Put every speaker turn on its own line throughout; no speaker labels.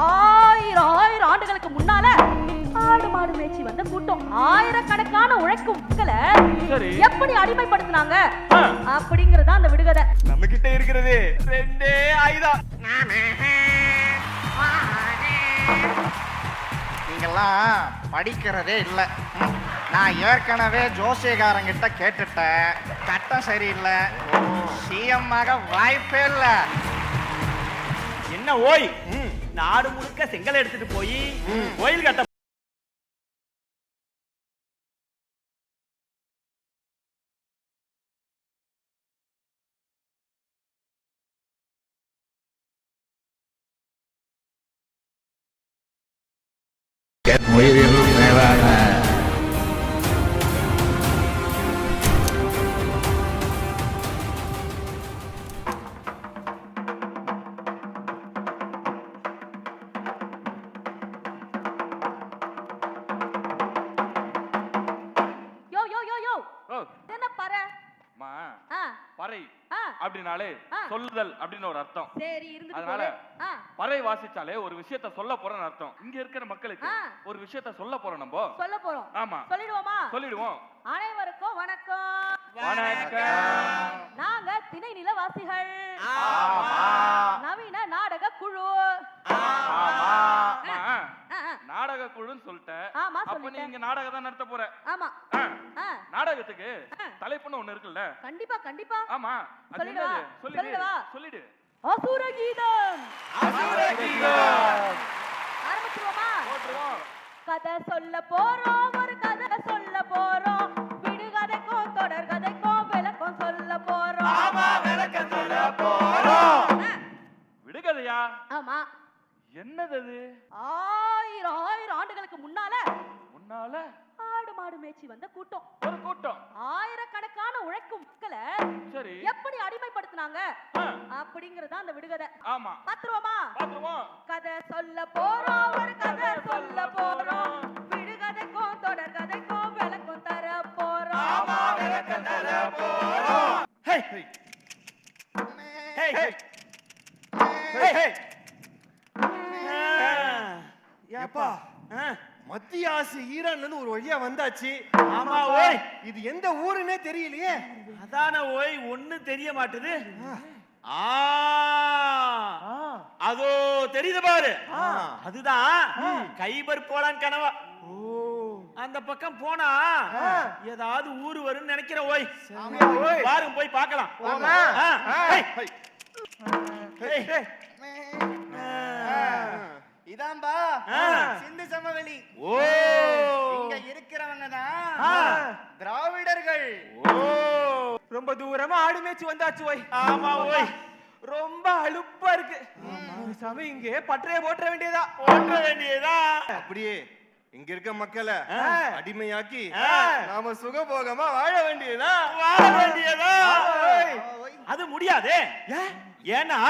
ஆயிரம் ஆயிரம் ஆண்டுகளுக்கு முன்னால ஆடு மாடு மேய்ச்சி வந்த கூட்டம். ஆயிரக்கணக்கான உழைக்கும் மக்களை
சரி.
எப்படி அடிமைப்படுத்தினாங்க. அப்படிங்கறத அந்த விடுகதை.
நம்ம கிட்ட இருக்கிறது ரெண்டே ஆயுதம்
நீங்கெல்லாம் படிக்கிறதே இல்லை. நான் ஏற்கனவே ஜோசியக்காரங்கிட்ட கேட்டுட்டேன். சட்டம் சரியில்லை. சிஎம் ஆக வாய்ப்பே இல்லை.
என்ன ஓய்? நாடு முழுக்க செங்கல் எடுத்துட்டு போய் கோயில் கட்ட வாசிச்சாலே ஒரு விஷயத்த சொல்ல போறோம்னு அர்த்தம். இங்க இருக்கிற மக்களுக்கு. ஒரு விஷயத்த சொல்ல போறோம் நம்ம.
சொல்ல போறோம்.
ஆமா.
சொல்லிடுவோமா?
சொல்லிடுவோம்.
அனைவருக்கும் வணக்கம்.
வணக்கம்.
நாங்க திணை நிலவாசிகள். நவீன நாடக குழு.
நாடக குழுன்னு சொல்லிட்டேன்.
ஆமா,
அப்ப நீ
சொல்லிட்டேன்.
இங்க நாடகம் தான் நடத்த போற.
ஆமா.
நாடகத்துக்கு. தலைப்புன்னு ஒண்ணு இருக்குல்ல.
கண்டிப்பா கண்டிப்பா.
ஆமா.
சொல்லிடவா?
சொல்லிடு.
சொல்லிடவா?
சொல்லிடு
அசுர கீதம் ஆரம்பிச்சிருவோமா கதை சொல்ல போறோம் ஒரு கதை சொல்ல போறோம். விடுகதைக்கும் தொடர் கதைக்கும் விளக்கம் சொல்ல போறோம். ஆ,
விடுகதையா
ஆமா.
என்னது அது?
ஆயிரம் ஆயிரம் ஆண்டுகளுக்கு முன்னால
முன்னால?
ஆடு மாடு மேய்ச்சி வந்த கூட்டம்.
ஒரு கூட்டம்.
ஆயிரக்கணக்கான உழைக்கும் மக்களை
சரி.
எப்படி அடிமைப்படுத்தினாங்க? அப்படிங்கறத அந்த விடுகதை.
ஆமா.
பாத்துருவோமா
பாத்துருவோம்
கதை சொல்ல போறோம் ஒரு கதை சொல்ல போறோம். விடுகதைக்கும் தொடர் கதைக்கும் விளக்கம் தர போறோம்.
ஹே. ஹே. ஹே. ஹே. ஹே.
ஏப்பா. மத்திய ஆசிய ஈரான்ல ஒரு வழியா வந்தாச்சு.
ஆமா ஓய்
இது எந்த ஊருன்னே தெரியலையே.
அதான ஓய் ஒண்ணு தெரிய மாட்டுது. ஆ. அதோ தெரியுது பாரு. அதுதான் கைபர் போலான் கனவா. அந்த பக்கம் போனா ஏதாவது ஊரு வரும்னு நினைக்கிறேன் ஓய். பாருங்க போய் பார்க்கலாம்.
இதான்பா. சிந்து சமவெளி.
ஓ.
இங்க இருக்கிறவங்க தான். திராவிடர்கள்.
ரொம்ப தூரமா ஆடு மேய்ச்சி வந்தாச்சு ஓய்.
ஆமா ஓய்.
ரொம்ப அலுப்பா இருக்கு. சாமி இங்கே பற்றைய போட்ட வேண்டியதா?
ஓட்ட வேண்டியதா?
அப்படியே இங்க இருக்க மக்களை. அடிமையாக்கி. நாம சுகபோகமா வாழ வேண்டியதா?
வாழ வேண்டியதா?
ஓய்.
அது முடியாதே. ஏன்னா.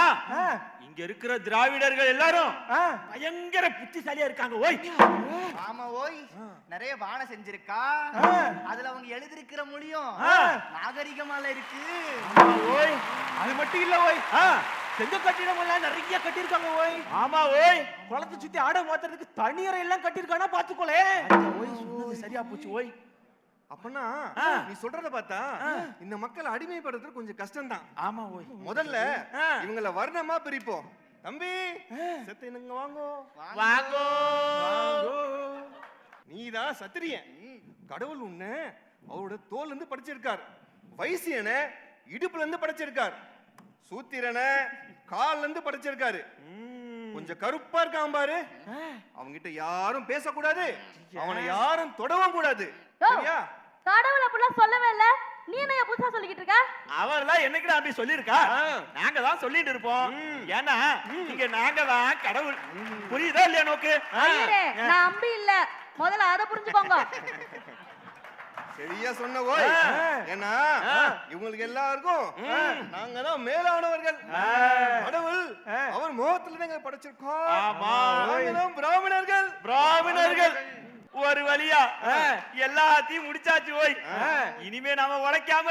இங்க இருக்கிற திராவிடர்கள் எல்லாரும்
ஆ.
பயங்கர புத்திசாலியா இருக்காங்க ஓய்.
ஆமா ஓய். நிறைய பானை செஞ்சிருக்கா?
ஆ.
அதுல அவங்க எழுதிருக்கிற மொழியும்
ஆ.
நாகரிகமால இருக்கு.
ஆமா ஓய்.
அது மட்டும் இல்ல ஓய்.
ஆ,
செங்க கட்டிடம் எல்லாம் நிறைய கட்டியிருக்காங்க ஓய்.
ஆமா ஓய்.
குளத்தை சுத்தி ஆட மாத்துறதுக்கு தண்ணீரை எல்லாம் கட்டியிருக்கானா பாத்துக்கோலே
ஓய் சொன்னது சரியா போச்சு ஓய்.
அப்பனா. நீ சொல்றத பார்த்தா இந்த மக்களை அடிமைப்படுத்துறது கொஞ்சம் கஷ்டம்தான்.
ஆமா ஓய்.
முதல்ல. இவங்கள வர்ணமா பிரிப்போம். தம்பி செத்து வாங்கோ?
வாங்கோ.
நீதான் சத்திரியன். கடவுள் உன்னை அவரோட தோல்ல இருந்து படைச்சிருக்கார். வைசியனை இடுப்புல இருந்து படைச்சிருக்கார். சூத்திரனை கால்ல இருந்து படைச்சிருக்காரு கொஞ்சம் கருப்பா இருக்கான் பாரு. அவங்கிட்ட யாரும் பேசக்கூடாது. அவனை யாரும் தொடவும் கூடாது. சரியா?
கடவுள் அப்படிலாம் சொல்லவே இல்ல. நீ என்ன புதுசா சொல்லிக்கிட்டு இருக்க?
அவர்லாம் என்னைக்கு அப்படி சொல்லியிருக்கா. நாங்க தான் சொல்லிட்டு இருப்போம். ஏன்னா இங்க நாங்க தான் கடவுள். புரியுதா இல்லையா நோக்கு?
நான் அம்பி இல்ல. முதல்ல அதை புரிஞ்சுக்கோங்க.
சரியா சொன்ன ஓய் ஏன்னா இவங்களுக்கு எல்லாருக்கும் நாங்க தான் மேலானவர்கள். கடவுள் அவர் முகத்துல படைச்சிருக்கோம். நாங்க தான் பிராமணர்கள்.
பிராமணர்கள். ஒரு வழியா. எல்லாத்தையும் முடிச்சாச்சு ஓய். இனிமே நாம உழைக்காம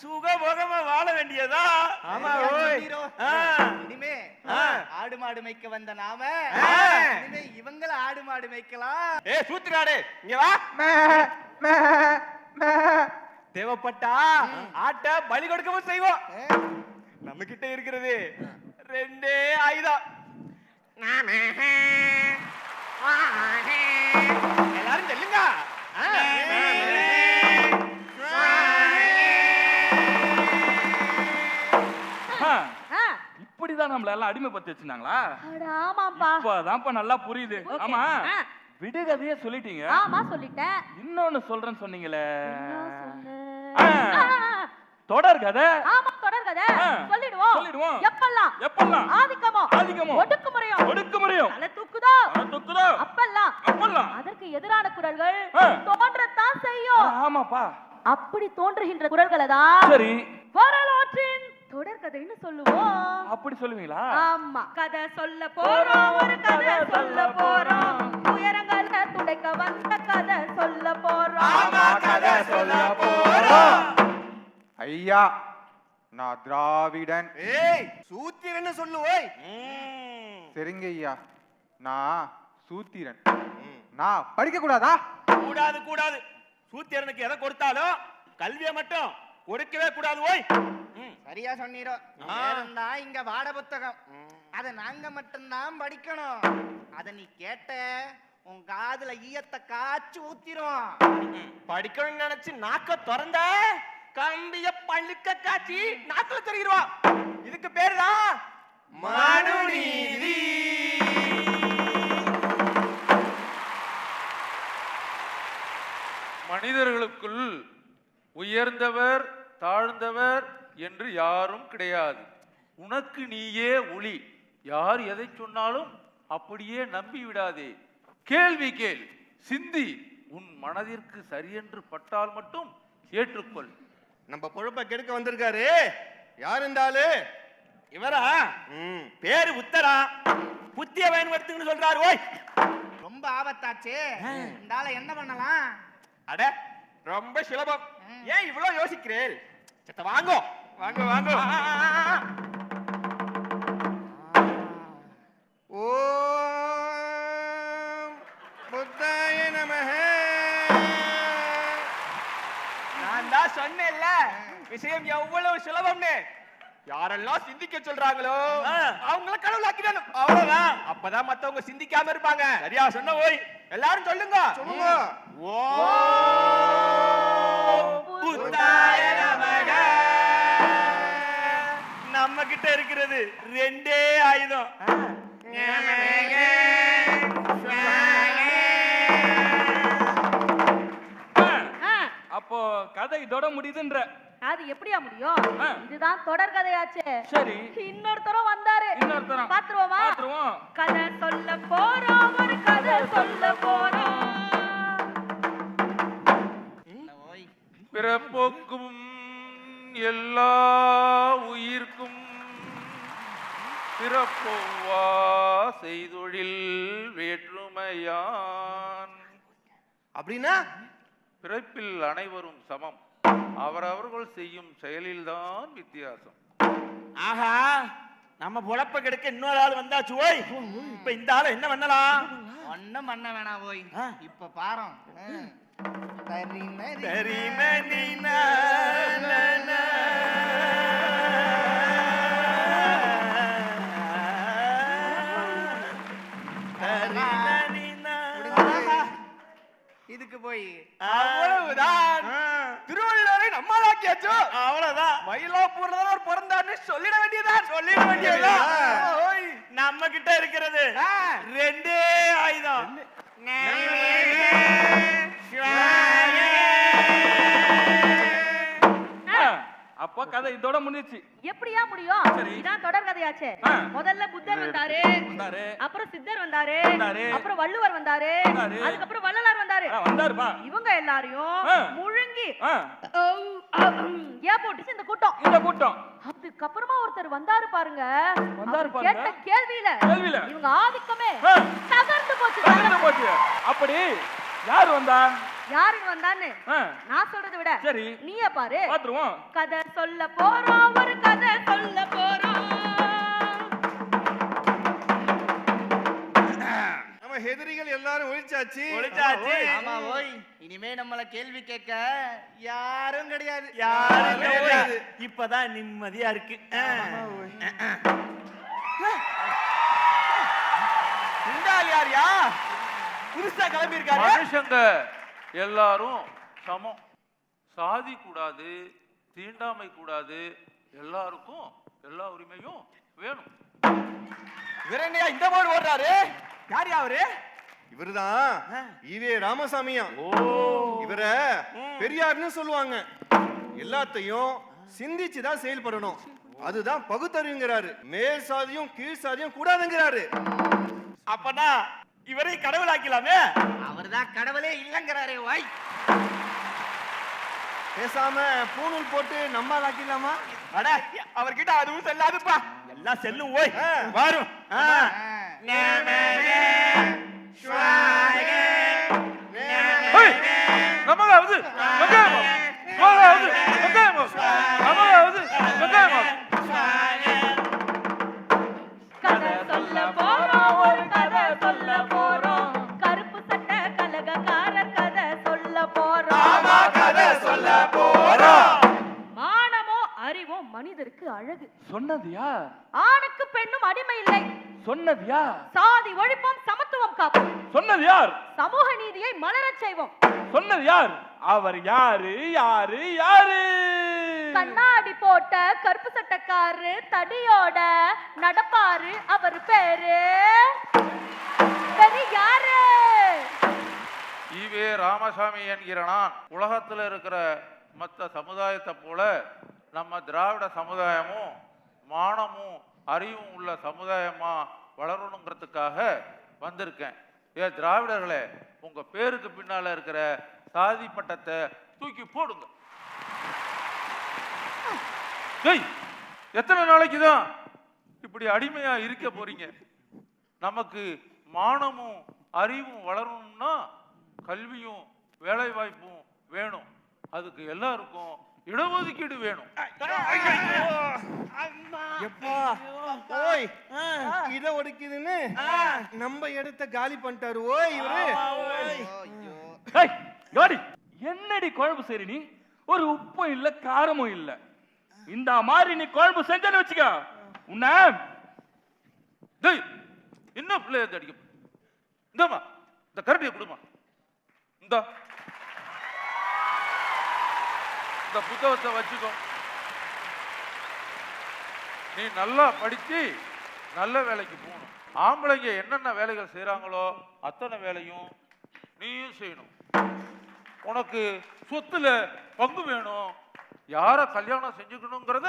சுகபோகமா வாழ வேண்டியதா?
ஆமா, ஓய்.
இனிமே. ஆடு மாடு மேய்க்க வந்த நாம. இனிமே இவங்கள ஆடு மாடு மேய்க்கலாம்.
ஏ சூத்திராடே இங்க வா. தேவைப்பட்டா ஆட்ட பலி கொடுக்கவும் செய்வோம். நம்ம கிட்ட இருக்கிறது ரெண்டே ஆயுதம் எல்லாரும் செல்லுங்க.
இப்படிதான் நம்மள எல்லாம் அடிமைப்படுத்தி வச்சிருந்தாங்களா?
அட ஆமாப்பா.
இப்பதான்ப்பா நல்லா புரியுது. ஆமா. விடுகதையே சொல்லிட்டீங்க.
ஆமா சொல்லிட்டேன்.
இன்னொன்னு சொல்றேன்னு சொன்னீங்களே. தொடர் கதை.
ஆமா தொடர் கதை. சொல்லிடுவோம். எப்பெல்லாம்?
எப்பெல்லாம்?
ஆதிக்கமோ?
ஆதிக்கமோ?
ஒடுக்குமுறையும்
ஒடுக்குமுறையும்
தலை தூக்குதோ?
துக்குதோ?
அப்பெல்லாம்?
அப்பெல்லாம்?
அதற்கு எதிரான குரல்கள். தோன்றத்தான் செய்யும்.
ஆமாப்பா.
அப்படி தோன்றுகின்ற குரல்களை தான்
சரி.
வரலாற்றின் தொடர்கதைன்னு சொல்லுவோம்.
அப்படி சொல்லுவீங்களா?
ஆமா. கதை சொல்ல போறோம். ஒரு கதை சொல்ல போறோம். உயரங்கள்ல துடைக்க வந்த கதை சொல்ல போறோம்.
கதை சொல்ல போறோம்.
ஐயா நான் திராவிடன்.
ஏய் சூத்திரன்னு சொல்லு ஓய்.
சரிங்க ஐயா. நான் சூத்திரன். நான் படிக்க கூடாதா?
கூடாது கூடாது. சூத்திரனுக்கு எதை கொடுத்தாலும் கல்வியை மட்டும் கொடுக்கவே கூடாது ஓய்.
சரியா சொன்னீரோ. இருந்தா இங்க பாட புத்தகம். அத நாங்க மட்டும்தான் படிக்கணும். அத நீ கேட்ட உன் காதுல ஈயத்தை காய்ச்சி ஊத்திரும்.
படிக்கணும்னு நினைச்சு நாக்க திறந்த? கம்பிய பழுக்க காட்சி நாக்குல தெரிகிறவா இதுக்கு பேருதான் மனுநீதி
மனிதர்களுக்குள் உயர்ந்தவர் தாழ்ந்தவர் என்று யாரும் கிடையாது. உனக்கு நீயே ஒளி. யார் எதை சொன்னாலும் அப்படியே நம்பி விடாதே. கேள்வி கேள். சிந்தி. உன் மனதிற்கு சரியென்று பட்டால் மட்டும் ஏற்றுக்கொள்.
நம்ம பொழப்ப கெடுக்க வந்திருக்காரு. யார் இருந்தாலு?
இவரா?
ம்.
பேரு உத்தரா புத்திய பயன்படுத்துங்கன்னு சொல்றாரு ஓய்.
ரொம்ப ஆபத்தாச்சே. இந்த ஆளை என்ன பண்ணலாம்?
அட ரொம்ப சுலபம். ஏன் இவ்வளவு யோசிக்கிறேன் சத்த வாங்கோ. வாங்க வாங்க.
ஓம் புத்தாய நமஹ.
தான் சொன்னேன்ல. விஷயம் எவ்வளவு சுலபம்னு. யாரெல்லாம் சிந்திக்க சொல்றாங்களோ. அவங்கள கடவுளாக்கிடணும் அவ்வளவுதான். அப்பதான் மத்தவங்க சிந்திக்காம இருப்பாங்க.
சரியா சொன்ன ஓய்
எல்லாரும் சொல்லுங்க.
சொல்லுங்க.
புத்தாய நமக. நம்ம கிட்ட இருக்கிறது ரெண்டே ஆயுதம்.
அப்போ கதை இதோட முடியுதுன்ற.
அது எப்படியா முடியும். இதுதான் தொடர் கதையாச்சே.
சரி.
இன்னொருத்தரும் வந்தாரு.
இன்னொருத்தரம்.
பாத்துருவோமா
பாத்துருவோம்
கதை சொல்ல போறோம் ஒரு கதை சொல்ல போறோம்.
பிறப்போக்கும் எல்லா உயிர்க்கும் பிறப்போவா செய்தொழில் வேற்றுமையான்.
அப்படின்னா
பிறப்பில் அனைவரும் சமம். அவரவர்கள் செய்யும் செயலில்தான் வித்தியாசம்.
ஆஹா நம்ம பொழப்ப கெடுக்க இன்னொரு ஆள் வந்தாச்சு ஓய். இப்ப இந்த ஆளை என்ன பண்ணலாம்?
ஒண்ணும் பண்ண வேணாம் ஓய். இப்ப பாரம் சரி
சரி நனி
இதுக்கு போய்
அவ்வளவுதான். திருவள்ளுவரை நம்மளாக்கியாச்சு?
அவ்வளவுதான்.
மயிலாப்பூர்ல தான் அவர் பிறந்தார்னு சொல்லிட வேண்டியதான்
சொல்லிட வேண்டியதுதான்.
ஓய்.
நம்ம கிட்ட இருக்கிறது. ரெண்டே ஆயுதம்.
அப்போ கதை இதோட முடிஞ்சிச்சு
எப்படியா முடியும். இதான் தொடர் கதையாச்சே. முதல்ல புத்தர் வந்தாரு
வந்தாரு
அப்புறம் சித்தர் வந்தாரு
வந்தாரு.
அப்புறம் வள்ளுவர் வந்தாரு
வந்தாரு.
அதுக்கப்புறம் வள்ளலார் வந்தாரு
வந்தாருப்பா
இவங்க எல்லாரையும். முழுங்கி ஏன் போட்டுச்சு இந்த கூட்டம்
இந்த கூட்டம்
அதுக்கப்புறமா ஒருத்தர் வந்தாரு பாருங்க
வந்தாரு பாருங்க.
கேட்ட கேள்வியில
கேள்வியில.
இவங்க ஆதிக்கமே. தகர்ந்து போச்சு
தகர்ந்து போச்சு அப்படி யார் வந்தா
யாருன்னு வந்தான்னு? நான் சொல்றதை விட
சரி.
நீயே பாரு.
பாத்துருவோம்.
கதை சொல்ல போறோம் ஒரு கதை சொல்ல போறோம்.
நம்ம எதிரிகள் எல்லாரும் ஒழிச்சாச்சு.
ஒழிச்சாச்சு.
ஆமா ஓய். இனிமே நம்மள கேள்வி கேட்க யாரும் கிடையாது.
யாரும்
கிடையாது.
இப்பதான் நிம்மதியா இருக்கு. இந்த ஆள் யாருயா புதுசா கிளம்பி இருக்காரு
மனுஷங்க. எல்லாரும் சமம். சாதி கூடாது தீண்டாமை கூடாது எல்லாருக்கும் எல்லா உரிமையும் வேணும்.
விரண்டையா இந்த போர்டு ஓடுறாரு? யார் அவரு?
இவருதான் ஈவே ராமசாமியா. இவர பெரியார்னு சொல்லுவாங்க. எல்லாத்தையும் சிந்திச்சு தான் செயல்படணும் அதுதான் பகுத்தறிவுங்கிறாரு. மேல் சாதியும் கீழ் சாதியும் கூடாதுங்கிறாரு.
அப்பனா இவரை கடவுளாக்கலாமே?
அவர்தான் கடவுளே இல்லங்கிறாரே ஓய்
பேசாம பூணூல் போட்டு நம்ம ஆக்கிடலாமா
அட அவர்கிட்ட அதுவும் செல்லாதுப்பா. எல்லாம் செல்லும் ஓய். வரும். ஆ.
ஹேய், நமக்காவது வெங்காயமா
சொன்னது. யார்
ஆணுக்கு பெண்ணும் அடிமை இல்லை.
சொன்னது யார்
சாதி ஒழிப்போம் சமத்துவம் காப்போம்
சொன்னது யார்?
சமூக நீதியை மலரச் செய்வோம்.
சொன்னது யார்? அவர் யாரு? யாரு? யாரு?
கண்ணாடி போட்ட கருப்பு சட்டக்காரரு தடியோட நடப்பாரு அவர் பேரு? பெரியாரு
ஈவே ராமசாமி என்கிற நான் உலகத்துல இருக்கிற மற்ற சமுதாயத்தை போல நம்ம திராவிட சமுதாயமும் மானமும் அறிவும் உள்ள சமுதாயமாக வளரணுங்கிறதுக்காக வந்திருக்கேன். ஏ திராவிடர்களே உங்கள் பேருக்கு பின்னால் இருக்கிற சாதி பட்டத்தை தூக்கி போடுங்க. எத்தனை நாளைக்கு தான் இப்படி அடிமையாக இருக்க போறீங்க? நமக்கு மானமும் அறிவும் வளரணும்னா கல்வியும் வேலைவாய்ப்பும் வேணும். அதுக்கு எல்லாருக்கும் இடஒதுக்கீடு வேணும்.
எப்பா? ஓய் இத ஒடுக்குதுன்னு நம்ம இடத்த காலி பண்ணிட்டாரு ஓய் இவரு.
ஏய், காடி என்னடி குழம்பு சரி நீ? ஒரு உப்பும் இல்ல காரமும் இல்ல. இந்த மாதிரி நீ குழம்பு செஞ்சேன்னு வச்சுக்க. உன்ன.
டேய் என்ன பிள்ளை வந்து அடிக்க இந்தாம்மா இந்த கரண்டியை கொடுமா இந்த. இந்த புத்தகத்தை வச்சுக்கோ. நீ நல்லா படிச்சு நல்ல வேலைக்கு போகணும். ஆம்பளைங்க என்னென்ன வேலைகள் செய்றாங்களோ அத்தனை வேலையும் நீயும் செய்யணும். உனக்கு சொத்துல பங்கு வேணும். யாரை கல்யாணம் செஞ்சுக்கணுங்கிறத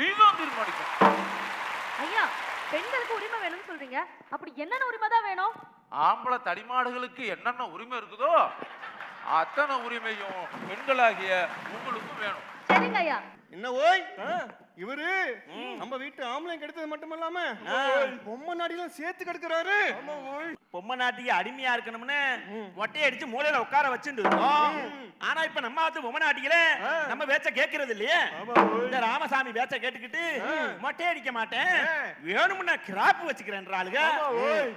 நீ தான் தீர்மானிக்கணும்.
ஐயா பெண்களுக்கு உரிமை வேணும்னு சொல்றீங்க. அப்படி என்னென்ன உரிமை தான் வேணும்?
ஆம்பளை தடிமாடுகளுக்கு என்னென்ன உரிமை இருக்குதோ அத்தனை உரிமையும் பெண்களாகிய உங்களுக்கும் வேணும்.
சரிங்க ஐயா
என்ன ஓய்? இவரு நம்ம வீட்டு ஆம்பளை கெடுத்தது மட்டும் இல்லாம பொம்மை நாடிலாம் சேர்த்து கெடுக்கிறாரு.
பொம்மை நாட்டிக்கு அடிமையா இருக்கணும்னு மொட்டையை அடிச்சு மூலையில உட்கார வச்சுட்டு இருந்தோம். ஆனா இப்ப நம்ம ஆத்து பொம்மை நாட்டிக்கல நம்ம பேச்ச கேக்குறது இல்லையே? இந்த ராமசாமி பேச்ச கேட்டுக்கிட்டு மொட்டை அடிக்க மாட்டேன். வேணும்னா கிராப் வச்சுக்கிறேன் ஆளுங்க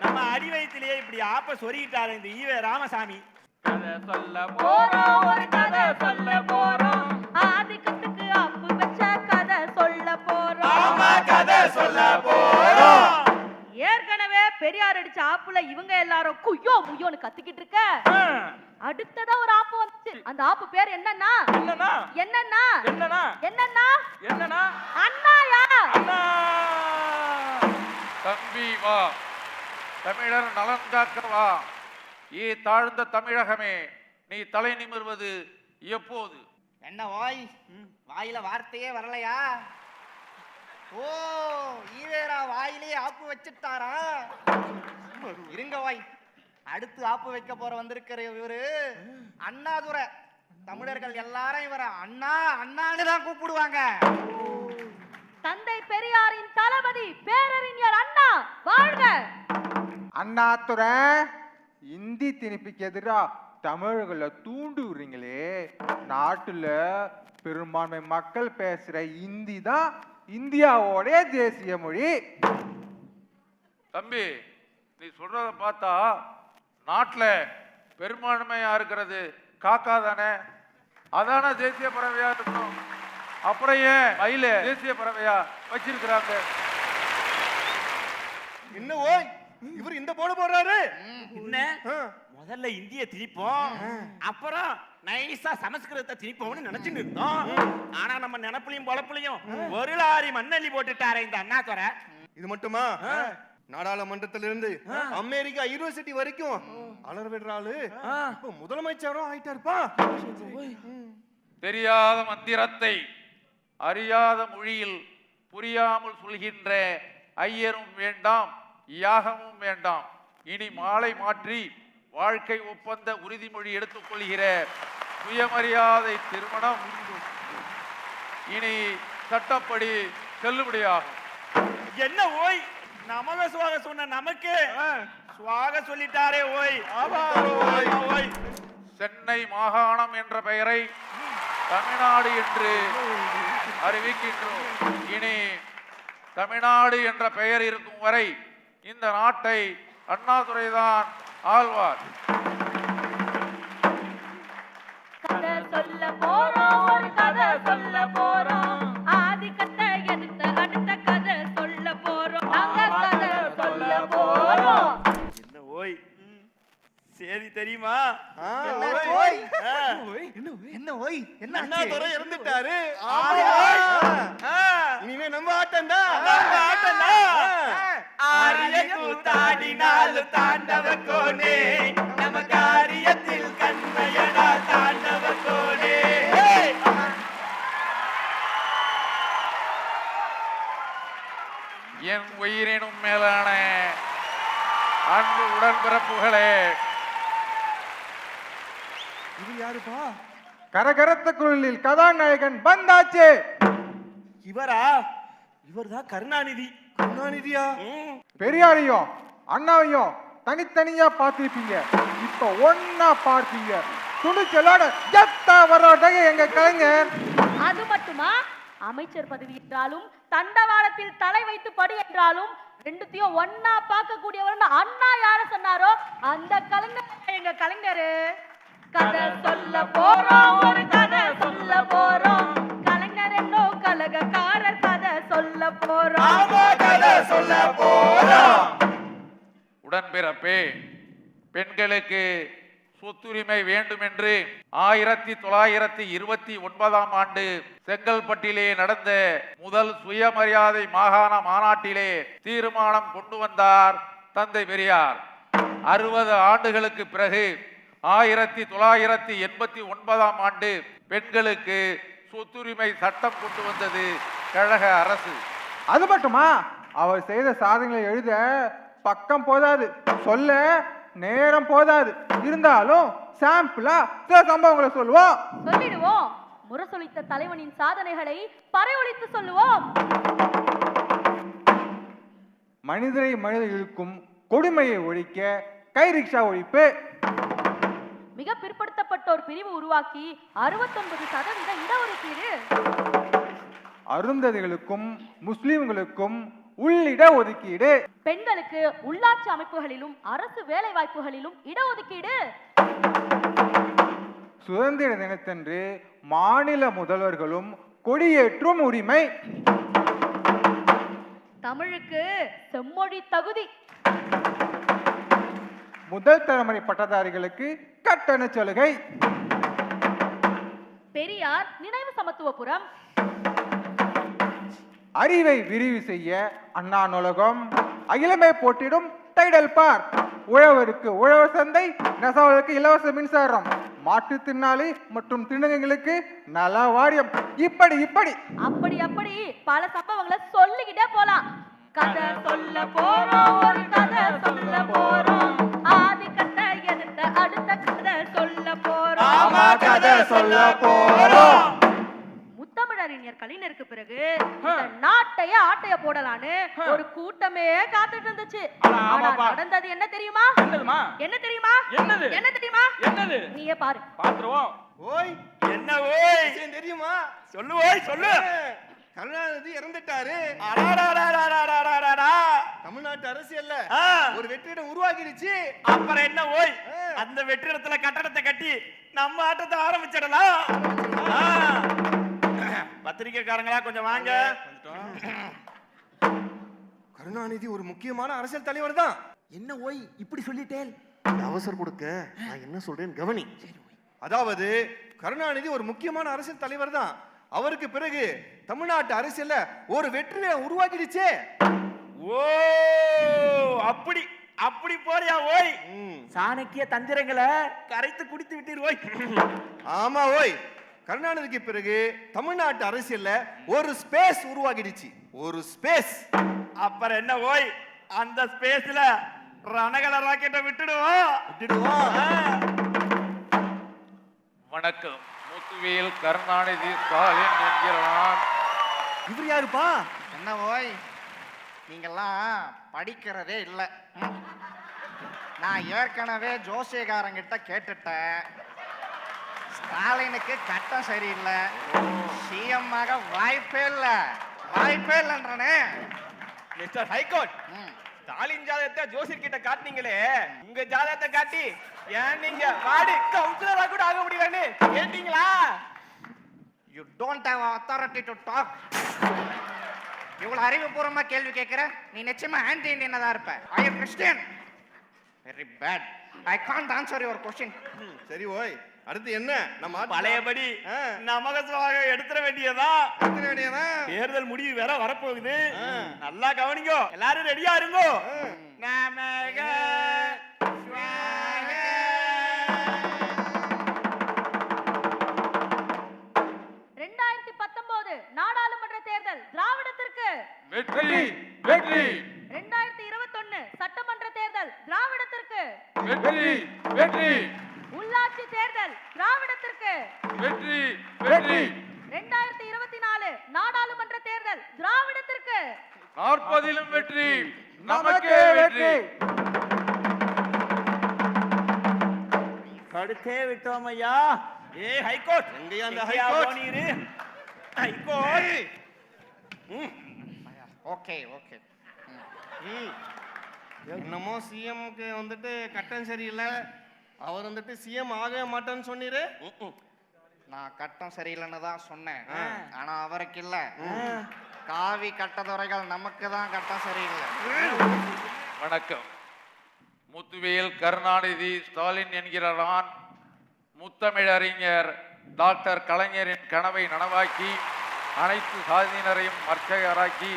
நம்ம அடி வயித்திலேயே இப்படி ஆப்ப சொருகிட்டாரு இந்த ஈவே ராமசாமி.
கதை சொல்ல
போறோம் ஒரு கதை சொல்ல போறோம். ஆதிக்கத்துக்கு அப்பு வச்ச கதை சொல்ல போறோம்.
கதை சொல்ல போறோம்.
ஏற்கனவே பெரியார் அடிச்ச ஆப்புல இவங்க எல்லாரும் குய்யோ முய்யோன்னு கத்திக்கிட்டு இருக்க. அடுத்ததா ஒரு ஆப்பு வந்துச்சு. அந்த ஆப்பு பேர் என்னன்னா?
என்னன்னா?
என்னன்னா?
என்னன்னா?
என்னன்னா?
என்னன்னா?
அண்ணாயா?
அண்ணா.
தம்பி வா. தமிழர் நலன் காக்க வா. ஏ தாழ்ந்த தமிழகமே நீ தலை நிமிர்வது எப்போது?
என்ன ஓய்? வாயில வார்த்தையே வரலையா? ஓ ஈவேரா வாயிலே ஆப்பு வச்சுட்டாரா? இருங்க ஓய். அடுத்து ஆப்பு வைக்க போற வந்திருக்கிற இவரு அண்ணாதுரை. தமிழர்கள் எல்லாரும் இவரை அண்ணா அண்ணான்னு தான் கூப்பிடுவாங்க.
தந்தை பெரியாரின் தளபதி பேரறிஞர் அண்ணா வாழ்க.
அண்ணாத்துறை இந்தி திணிப்புக்கு எதிரா தமிழர்களை தூண்டு விடுறீங்களே? நாட்டுல பெரும்பான்மை மக்கள் பேசுற இந்தி தான் இந்தியாவோட தேசிய மொழி.
தம்பி நீ சொல்றத பார்த்தா நாட்டுல பெரும்பான்மையா இருக்கிறது காக்கா தானே? அதானே தேசிய பறவையா இருக்கணும்? அப்புறம் ஏன் மயில. தேசிய பறவையா வச்சிருக்கிறாங்க?
என்ன ஓய் இவர் இந்த போடு போடுறாரு.
என்ன? முதல்ல இந்திய திணிப்போம். அப்புறம் நைஸா சமஸ்கிருதத்தை திணிப்போம்னு நினைச்சுட்டு இருந்தோம். ஆனா நம்ம நினப்புலையும் பொழப்புலையும் ஒரு லாரி மண்ணள்ளி போட்டுட்டாரே இந்த அண்ணாதுரை
இது மட்டுமா? நாடாளுமன்றத்திலிருந்து அமெரிக்கா யூனிவர்சிட்டி வரைக்கும் அலர் விடுறாளு இப்ப முதலமைச்சரும் ஆயிட்டாருப்பா.
தெரியாத மந்திரத்தை அறியாத மொழியில் புரியாமல் சொல்கின்ற ஐயரும் வேண்டாம். யாகமும் வேண்டாம். இனி மாலை மாற்றி வாழ்க்கை ஒப்பந்த உறுதிமொழி எடுத்துக்கொள்கிற சுயமரியாதை திருமணம் இனி சட்டப்படி செல்லுபடியாகும்.
என்ன ஓய்? நமக சுவாக சொன்ன நமக்கு. சுவாக சொல்லிட்டாரே ஓய். ஓய்.
சென்னை மாகாணம் என்ற பெயரை தமிழ்நாடு என்று அறிவிக்கின்றோம். இனி தமிழ்நாடு என்ற பெயர் இருக்கும் வரை இந்த நாட்டை அண்ணாதுரைதான் ஆழ்வார்
கதை சொல்ல போறோம் ஒரு கதை சொல்ல போறோம். ஆதி கதை எடுத்த அடுத்த கதை சொல்ல போறோம். நாங்க கதை சொல்ல போறோம்.
என்ன ஓய்? சரி தெரியுமா?
என்ன ஓய்.
என்ன ஓய்? என்ன
அண்ணாதுரை இறந்துட்டாரு.
ஆ.
இனிமே நம்ம ஆட்டம் தான்.
நம்ம ஆட்டம்தான். ஆரிய கூத்தாடினாலும் தாண்டவ கோனே. நம்ம காரியத்தில் கண்மையடா தாண்டவ கோனே.
என் உயிரினும் மேலான அன்பு உடன்பிறப்புகளே.
இது யாருப்பா?
கரகரத்த குரலில் கதாநாயகன் வந்தாச்சு.
இவரா? இவர்தான் கருணாநிதி.
கருணாநிதியா.
பெரியாரையும் அண்ணாவையும் தனித்தனியா பார்த்திருப்பீங்க. இப்ப ஒன்னா பார்ப்பீங்க. துணிச்சலோட ஜத்தா வர்றோட்டாங்க எங்க கலைஞர்?
அது மட்டுமா? அமைச்சர் பதவி என்றாலும் தண்டவாளத்தில் தலை வைத்து படி என்றாலும் ரெண்டுத்தையும் ஒன்னா பார்க்கக்கூடியவர் அண்ணா யார சொன்னாரோ அந்த கலைஞர் எங்க கலைஞரு. கதை சொல்ல போறோம் ஒரு கதை சொல்ல போறோம். சொல்ல போறோம்
ஆமா கதை சொல்ல போறோம்
உடன்பிறப்பே பெண்களுக்கு சொத்துரிமை வேண்டும் என்று ஆயிரத்தி தொள்ளாயிரத்தி இருபத்தி ஒன்பதாம் ஆண்டு செங்கல்பட்டிலே நடந்த முதல் சுயமரியாதை மாகாண மாநாட்டிலே தீர்மானம் கொண்டு வந்தார் தந்தை பெரியார். அறுபது ஆண்டுகளுக்கு பிறகு ஆயிரத்தி தொள்ளாயிரத்தி எண்பத்தி ஒன்பதாம் ஆண்டு பெண்களுக்கு சொத்துரிமை சட்டம் கொண்டு வந்தது கழக அரசு.
அது மட்டுமா? அவர் செய்த சாதனைகளை எழுத பக்கம் போதாது. சொல்ல நேரம் போதாது. இருந்தாலும் சாம்பிளா சில சம்பவங்களை சொல்லுவோம்.
சொல்லிடுவோம். முரசொலித்த தலைவனின் சாதனைகளை பறையொலித்து சொல்லுவோம்.
மனிதரை மனிதர் இழுக்கும் கொடுமையை ஒழிக்க கை ரிக்ஷா ஒழிப்பு.
மிக பிற்படுத்தப்பட்டோர் பிரிவு உருவாக்கி அறுபத்தொன்பது சதவீத இடஒதுக்கீடு.
அருந்ததிகளுக்கும் முஸ்லிம்களுக்கும் உள்ளிட ஒதுக்கீடு.
பெண்களுக்கு உள்ளாட்சி அமைப்புகளிலும் அரசு வேலை வாய்ப்புகளிலும் இடஒதுக்கீடு
சுதந்திர தினத்தன்று மாநில முதல்வர்களும் கொடியேற்றும் உரிமை.
தமிழுக்கு செம்மொழி தகுதி.
முதல் தலைமுறை பட்டதாரிகளுக்கு கட்டண சலுகை.
பெரியார் நினைவு சமத்துவபுரம்.
அறிவை விரிவு செய்ய அண்ணா நூலகம் அகிலமே போட்டிடும் டைடல் பார்க் உழவருக்கு உழவர் சந்தை நெசவாளருக்கு இலவச மின்சாரம். மாற்றுத்திறனாளி மற்றும் திருநங்கைகளுக்கு நல வாரியம். இப்படி இப்படி.
அப்படி அப்படி. பல சம்பவங்களை சொல்லிக்கிட்டே போலாம். கதை சொல்ல போறோம் ஒரு கதை சொல்ல போறோம். ஆதி கதை எடுத்த அடுத்த கதை சொல்ல போறோம்.
ஆமா கதை சொல்ல போறோம்.
கவிஞர் கலைஞருக்கு பிறகு நாட்டைய ஆட்டைய போடலான்னு ஒரு கூட்டமே காத்துட்டு இருந்துச்சு. நடந்தது என்ன தெரியுமா? என்ன தெரியுமா? என்ன தெரியுமா? நீயே பாரு.
பாத்துருவோம்.
ஓய்
என்ன ஓய்?
தெரியுமா?
சொல்லு ஓய் சொல்லு.
கருணாநிதி இறந்துட்டாரு. தமிழ்நாட்டு அரசியல்ல ஒரு வெற்றிடம் உருவாக்கிடுச்சு.
அப்புறம் என்ன ஓய்? அந்த வெற்றிடத்துல கட்டடத்தை கட்டி நம்ம ஆட்டத்தை ஆரம்பிச்சிடலாம். பத்திரிக்கைக்காரங்களா கொஞ்சம் வாங்க.
கருணாநிதி ஒரு முக்கியமான அரசியல் தலைவர் தான்.
என்ன ஓய் இப்படி சொல்லிட்டேன்?
அவசர் கொடுக்க நான் என்ன சொல்றேன் கவனி. அதாவது கருணாநிதி ஒரு முக்கியமான அரசியல் தலைவர் தான். அவருக்கு பிறகு தமிழ்நாட்டு அரசியல்ல ஒரு வெற்றியை உருவாக்கிடுச்சே.
ஓ அப்படி அப்படி போறியா ஓய்? சாணக்கிய தந்திரங்களை கரைத்து குடித்து விட்டீர் ஓய்.
ஆமா ஓய். கருணாநிதிக்கு பிறகு தமிழ்நாட்டு அரசியல்ல ஒரு ஸ்பேஸ் உருவாகிடுச்சு. ஒரு ஸ்பேஸ்
அப்புறம் என்ன ஓய்? அந்த ஸ்பேஸ்ல ரணகல ராக்கெட்டை விட்டுடுவோம்.
விட்டுடுவோம்.
வணக்கம். முத்துவேல் கருணாநிதி ஸ்டாலின் என்கிற நான்
இவர் யாருப்பா?
என்ன ஓய்? நீங்கெல்லாம் படிக்கிறதே இல்லை. நான் ஏற்கனவே ஜோசியக்காரங்கிட்ட கேட்டுட்டேன். ஸ்டாலினுக்கு கட்டம் சரியில்லை. சிஎம் ஆக வாய்ப்பே இல்லை. வாய்ப்பே இல்லைன்றனே.
மிஸ்டர் ஹைகோர்ட் ஸ்டாலின் ஜாதகத்தை ஜோசியர் கிட்ட காட்டுனீங்களே உங்க ஜாதகத்தை காட்டி ஏன் நீங்க வாடி கவுன்சிலரா கூட ஆக முடியலன்னு கேட்டீங்களா?
You don't have authority to talk இவ்வளவு அறிவுபூர்வமா கேள்வி கேட்கிற நீ நிச்சயமா ஆன்டி இண்டியனா தான் இருப்ப. I am Christian very bad I can't answer your question
சரி ஓய். அடுத்து என்ன? நம்ம
பழையபடி. நமகசுவாக எடுத்துட வேண்டியதா?
எடுத்துட வேண்டியதுதான்.
தேர்தல் முடிவு வேற வரப்போகுது. நல்லா கவனிங்கோ. எல்லாரும் ரெடியா இருங்கோ. நமக சிவாய.
ரெண்டாயிரத்தி பத்தொன்பது நாடாளுமன்ற தேர்தல் திராவிடத்திற்கு.
வெற்றி வெற்றி.
ரெண்டாயிரத்தி இருபத்தொன்னு சட்டமன்ற தேர்தல் திராவிடத்திற்கு.
வெற்றி வெற்றி.
தேர்தல் திராவிடத்திற்கு.
வெற்றி வெற்றி.
ரெண்டாயிரத்தி இருபத்தி நாலு நாடாளுமன்ற தேர்தல் திராவிடத்திற்கு.
நாற்பதிலும் வெற்றி. நமக்கே வெற்றி.
கடுத்தே விட்டோம் ஐயா. ஏ ஹைகோர்ட்.
எங்கேயா அந்த high court?
போனீரு? High court.
Okay okay.
என்னமோ சிஎம்க்கு வந்துட்டு கட்டம் சரியில்லை. அவர் வந்துட்டு சிஎம் ஆகவே மாட்டேன்னு சொன்னீரு?
நான் கட்டம் சரியில்லைன்னு தான் சொன்னேன். ஆனா அவருக்கு இல்ல. காவி கட்டதுறைகள் நமக்கு தான் கட்டம் சரியில்லை.
வணக்கம். முத்துவேல் கருணாநிதி ஸ்டாலின் என்கிற நான் முத்தமிழறிஞர் டாக்டர் கலைஞரின் கனவை நனவாக்கி அனைத்து சாதியினரையும் அர்ச்சகராக்கி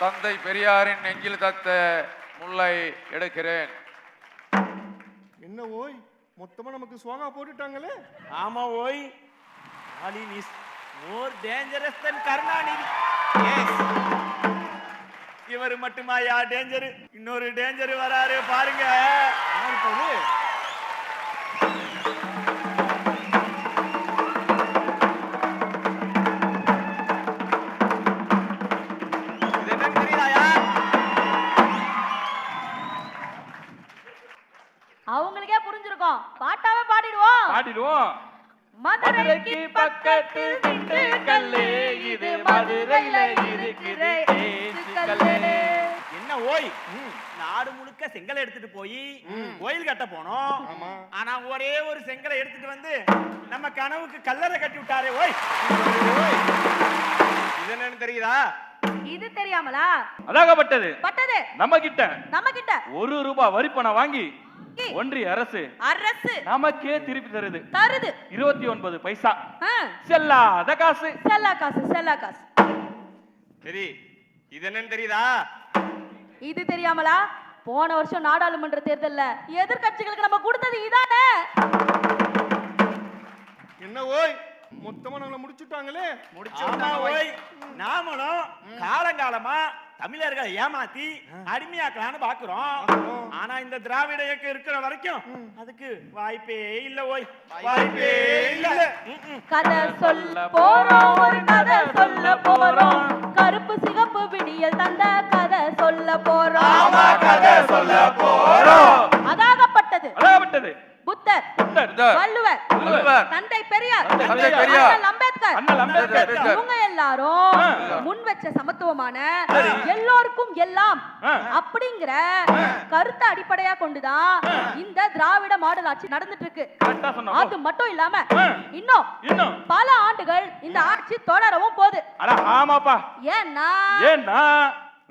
தந்தை பெரியாரின் நெஞ்சில் தத்த முல்லை எடுக்கிறேன்.
என்ன ஓய்? மொத்தமா நமக்கு சுவாகா போட்டுட்டாங்களே?
ஆமா ஓய். Stalin is more dangerous than Karunanidhi. இவர் மட்டுமாயா டேஞ்சர் இன்னொரு டேஞ்சர் வராரு பாருங்க.
பாட்டாவே பாடிடுவோம் மதுரைக்கு பக்கத்தில் திண்டுக்கல்லு இது மதுரையில இருக்கிற ஏச்சுக்கல்லு
என்ன ஓய்? நாடு முழுக்க செங்கலை எடுத்துட்டு போய் கோயில் கட்ட போனோம். ஆனா ஒரே ஒரு செங்கலை எடுத்துட்டு வந்து நம்ம கனவுக்கு கல்லறை கட்டி விட்டாரே ஓய்.
இது என்னன்னு தெரியுதா?
இது தெரியாமலா?
அதாகப்பட்டது.
பட்டது.
நம்ம கிட்ட
நம்ம கிட்ட.
ஒரு ரூபாய் வரி பணம் வாங்கி ஒன்றிய அரசு
அரசு.
நமக்கே திருப்பி தருது.
தருது.
இருபத்தி ஒன்பது பைசா. செல்லாத காசு.
செல்லா காசு செல்லா காசு.
சரி இது என்னன்னு தெரியுதா?
இது தெரியாமலா? போன வருஷம் நாடாளுமன்ற தேர்தல்ல எதிர்க்கட்சிகளுக்கு நம்ம கொடுத்தது இதானே?
என்ன ஓய்? மொத்தமா நம்மளை முடிச்சுட்டாங்களே.
ஓய். நாமளும் காலங்காலமா தமிழர்களை ஏமாத்தி அடிமையாக்கலாம்னு பாக்குறோம் ஆனா இந்த திராவிட இயக்கம் இருக்கிற வரைக்கும் அதுக்கு வாய்ப்பே இல்ல ஓய். வாய்ப்பே இல்ல.
கதை சொல்ல போறோம் ஒரு கதை சொல்ல போறோம். கருப்பு சிகப்பு விடியல் தந்த கதை சொல்ல போறோம்.
கதை சொல்ல போறோம்.
அதாகப்பட்டது. புத்தர், வள்ளுவர். தந்தை பெரியார்.
தந்தை பெரியார்,
அண்ணல் அம்பேத்கர்.
அண்ணல் அம்பேத்கர்,
இவங்க எல்லாரும். முன் வச்ச சமத்துவமான எல்லோருக்கும் எல்லாம். அப்படிங்கிற கருத்தை அடிப்படையா கொண்டுதான் இந்த திராவிட மாடல் ஆட்சி நடந்துட்டு இருக்கு அது மட்டும் இல்லாம. இன்னும் பல ஆண்டுகள் இந்த ஆட்சி தொடரவும் போகுது.
அட ஆமாப்பா.
ஏன்னா
ஏன்னா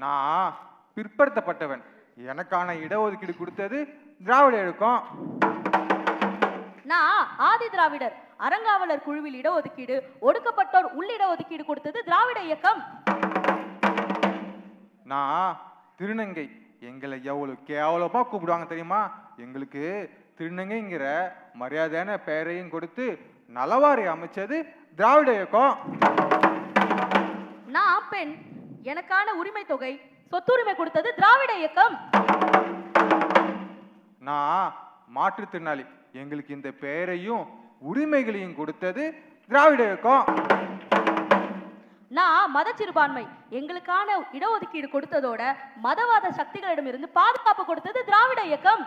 நான் பிற்படுத்தப்பட்டவன். எனக்கான இடஒதுக்கீடு கொடுத்தது திராவிட இயக்கம்.
நான் ஆதி திராவிடர் அறங்காவலர் குழுவில் இடஒதுக்கீடு ஒடுக்கப்பட்டோர் உள்ளிட ஒதுக்கீடு கொடுத்தது திராவிட இயக்கம்.
நான் திருநங்கை எங்களை எவ்வளவு கேவலமா கூப்பிடுவாங்க தெரியுமா? எங்களுக்கு திருநங்கைங்கிற மரியாதையான பெயரையும் கொடுத்து நலவாரி அமைச்சது திராவிட இயக்கம்.
நான் பெண் எனக்கான உரிமை தொகை சொத்துரிமை கொடுத்தது திராவிட இயக்கம்.
நான் மாற்றுத்திறனாளி எங்களுக்கு இந்த பெயரையும் உரிமைகளையும் கொடுத்தது திராவிட இயக்கம்.
நான் மத சிறுபான்மை எங்களுக்கான இடஒதுக்கீடு கொடுத்ததோட மதவாத சக்திகளிடமிருந்து பாதுகாப்பு கொடுத்தது திராவிட இயக்கம்.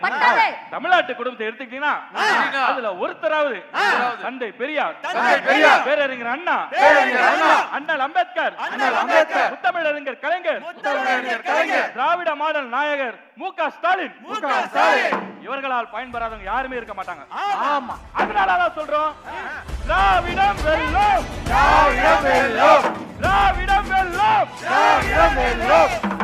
பட்டது.
தமிழ்நாட்டு குடும்பத்தை எடுத்துக்கிட்டீங்கன்னா அதுல ஒருத்தராவது. தந்தை பெரியார்.
தந்தை பெரியார்,
பேரறிஞர் அண்ணா.
பேரறிஞர் அண்ணா,
அண்ணல் அம்பேத்கர். முத்தமிழறிஞர் கலைஞர். திராவிட மாடல் நாயகர்
மு க ஸ்டாலின்.
இவர்களால் பயன்பெறாதவங்க யாருமே இருக்க மாட்டாங்க.
ஆமா.
அதனால தான் சொல்றோம். திராவிடம் வெல்லும்.
திராவிடம் வெல்லும்.
திராவிடம் வெல்லும்.
திராவிடம் வெல்லும்.